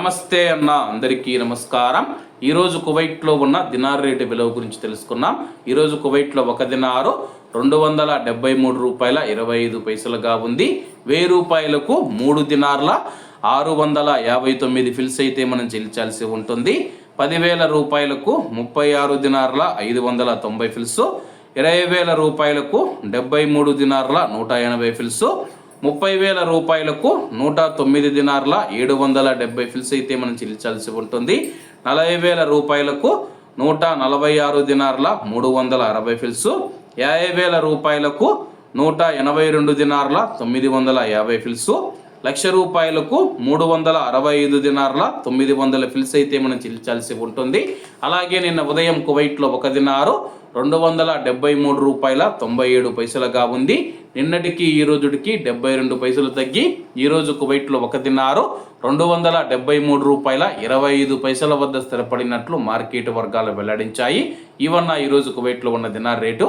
నమస్తే అన్న అందరికీ నమస్కారం. ఈరోజు కువైట్లో ఉన్న దినార్ రేటు విలువ గురించి తెలుసుకున్నాం. ఈరోజు కువైట్లో ఒక దినారు రెండు వందల డెబ్బై మూడు రూపాయల ఇరవై ఐదు పైసలుగా ఉంది. వెయ్యి రూపాయలకు మూడు దినార్ల ఆరు వందల యాభై తొమ్మిది ఫిల్స్ అయితే మనం చెల్లించాల్సి ఉంటుంది. పదివేల రూపాయలకు ముప్పై ఆరు దినార్ల ఐదు వందల తొంభై ఫిల్స్. ఇరవై వేల రూపాయలకు డెబ్బై మూడు దినార్ల నూట ఎనభై ఫిల్స్. ముప్పై వేల రూపాయలకు నూట తొమ్మిది దినార్ల ఏడు వందల డెబ్బై ఫిల్స్ అయితే మనం చెల్లించాల్సి ఉంటుంది. నలభై వేల రూపాయలకు నూట నలభై ఆరు దినార్ల మూడు వందల అరవై ఫిల్స్. యాభై వేల రూపాయలకు నూట ఎనభై రెండు దినార్ల తొమ్మిది వందల యాభై ఫిల్స్. లక్ష రూపాయలకు మూడు వందల అరవై ఐదు దినార్ల తొమ్మిది వందల ఫిల్స్ అయితే మనం చెల్లించాల్సి ఉంటుంది. అలాగే నిన్న ఉదయం కువైట్లో ఒక దినారు రెండు వందల డెబ్బై మూడు రూపాయల తొంభై ఏడు పైసలుగా ఉంది. నిన్నటికి ఈ రోజుకి డెబ్బై రెండు పైసలు తగ్గి ఈరోజు కువైట్లో ఒక దినారు రెండు వందల డెబ్బై మూడు రూపాయల ఇరవై ఐదు పైసల వద్ద స్థిరపడినట్లు మార్కెట్ వర్గాలు వెల్లడించాయి. ఇవన్న ఈరోజు కువైట్లో ఉన్న దినార్ రేటు